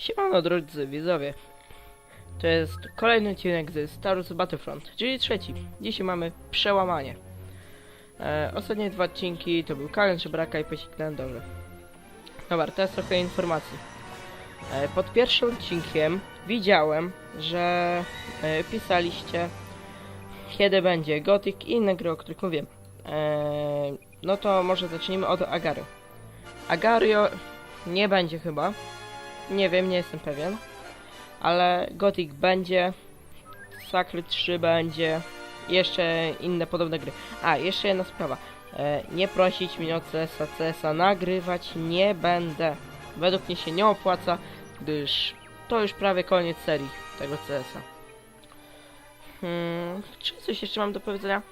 Siemano drodzy widzowie. To jest kolejny odcinek z Star Wars Battlefront, czyli trzeci. Dzisiaj mamy przełamanie. E, ostatnie dwa odcinki to był Kalen Żebraka i Pesik na Endorze. Dobra, teraz trochę informacji. E, pod pierwszym odcinkiem widziałem, że e, pisaliście kiedy będzie Gothic i inne gry, o których mówiłem. E, no to może zacznijmy od Agary. Agario nie będzie chyba. Nie wiem, nie jestem pewien. Ale Gothic będzie. Sacred 3 będzie. Jeszcze inne podobne gry. A, jeszcze jedna sprawa. E, nie prosić mnie o CS-a. CS-a nagrywać nie będę. Według mnie się nie opłaca, gdyż to już prawie koniec serii tego CS-a. Hmm, czy coś jeszcze mam do powiedzenia?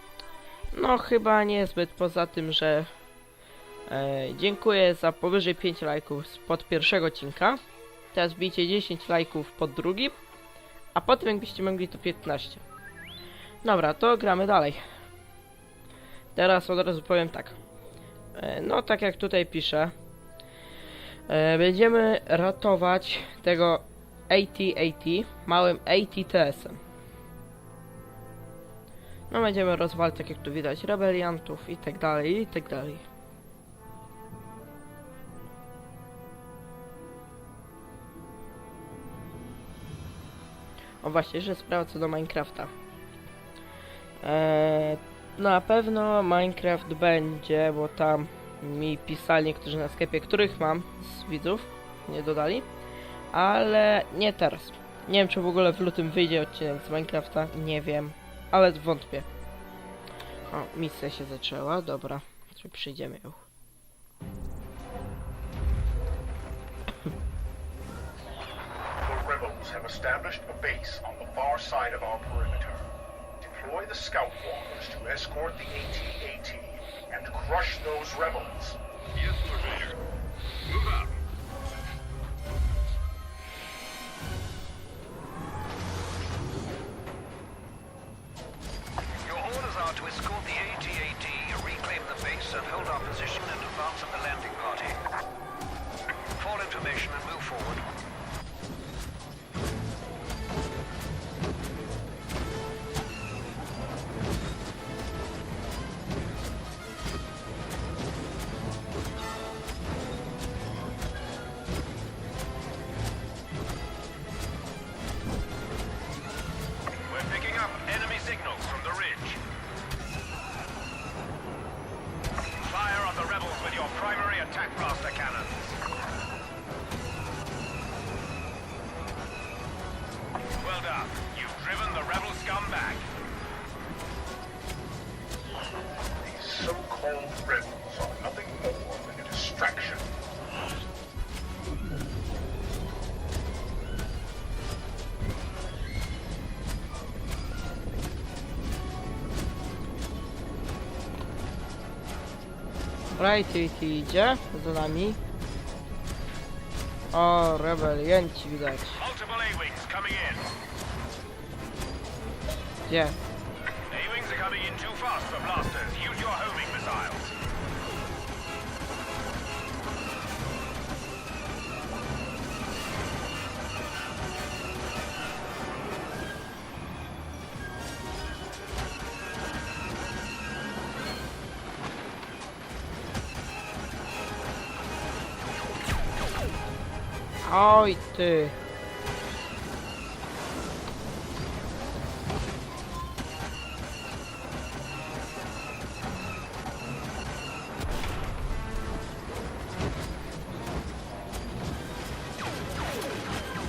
No, chyba niezbyt, poza tym, że e, dziękuję za powyżej 5 lajków spod pierwszego odcinka. Teraz bijcie 10 lajków pod drugim, a potem jakbyście mogli to 15. Dobra, to gramy dalej. Teraz od razu powiem tak. E, no, tak jak tutaj piszę, e, będziemy ratować tego AT-AT małym AT-TS-em. No będziemy rozwalać, tak jak tu widać, rebeliantów i tak dalej, i tak dalej. O właśnie, że sprawa co do Minecrafta. Eee, na pewno Minecraft będzie, bo tam mi pisali niektórzy na sklepie, których mam z widzów, nie dodali, ale nie teraz. Nie wiem, czy w ogóle w lutym wyjdzie odcinek z Minecrafta, nie wiem, ale wątpię. O, misja się zaczęła, dobra, przyjdziemy ją. Established a base on the far side of our perimeter. Deploy the scout walkers to escort the AT-AT and crush those rebels. So-called rebels are nothing more than a distraction. Right, AT idzie za nami. O, oh, rebelianci widać. Multiple A-wings coming in. Gdzie? A-wings are coming in too fast for blasters. Use your homing はいって。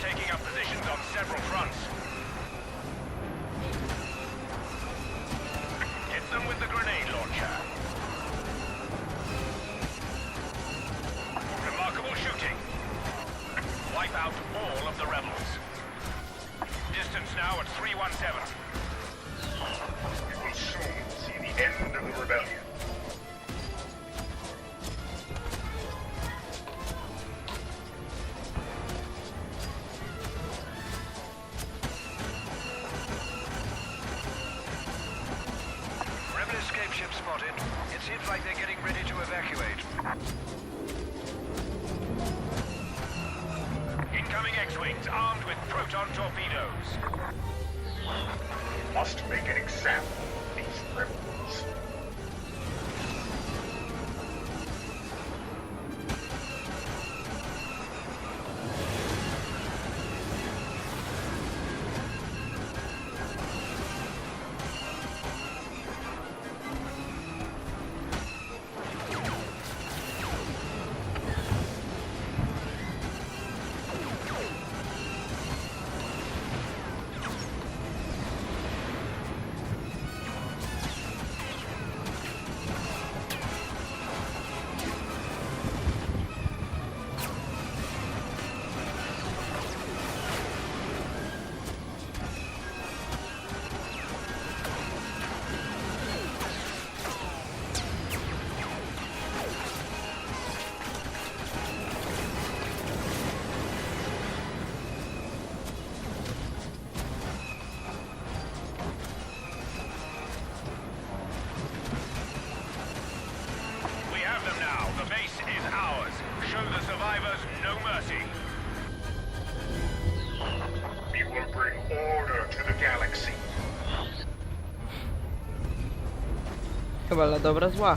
taking up positions on several fronts. Hit them with the grenade launcher. Remarkable shooting. Wipe out all of the rebels. Distance now at 317. You will soon see the end of the rebellion. Spotted. It seems like they're getting ready to evacuate. Incoming X-Wings armed with proton torpedoes. Must make an example of these rebels. Chyba dla dobra zła.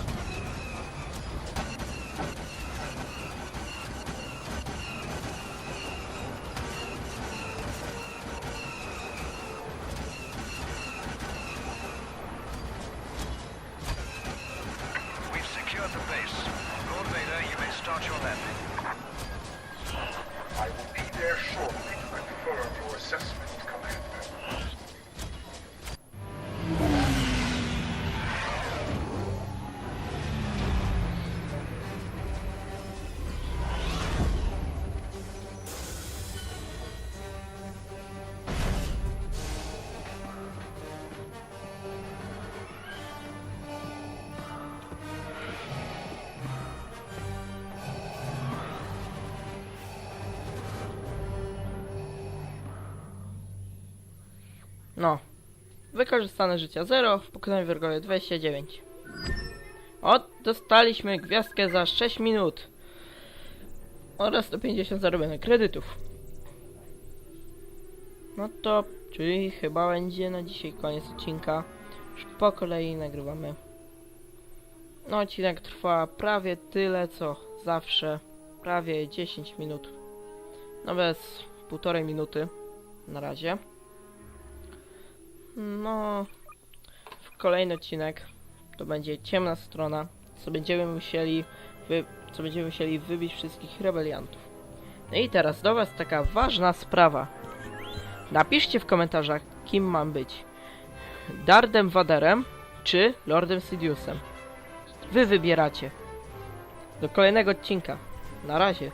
No. Wykorzystane życia 0, w pokonaniu wrogowie 29. O, dostaliśmy gwiazdkę za 6 minut. Oraz 150 zarobionych kredytów. No to, czyli chyba będzie na dzisiaj koniec odcinka. Już po kolei nagrywamy. No, odcinek trwa prawie tyle co zawsze. Prawie 10 minut. No bez półtorej minuty. Na razie. No, w kolejny odcinek to będzie ciemna strona, co będziemy musieli, wy, co będziemy musieli wybić wszystkich rebeliantów. No i teraz do was taka ważna sprawa. Napiszcie w komentarzach, kim mam być. Dardem Vaderem czy Lordem Sidiousem. Wy wybieracie. Do kolejnego odcinka. Na razie.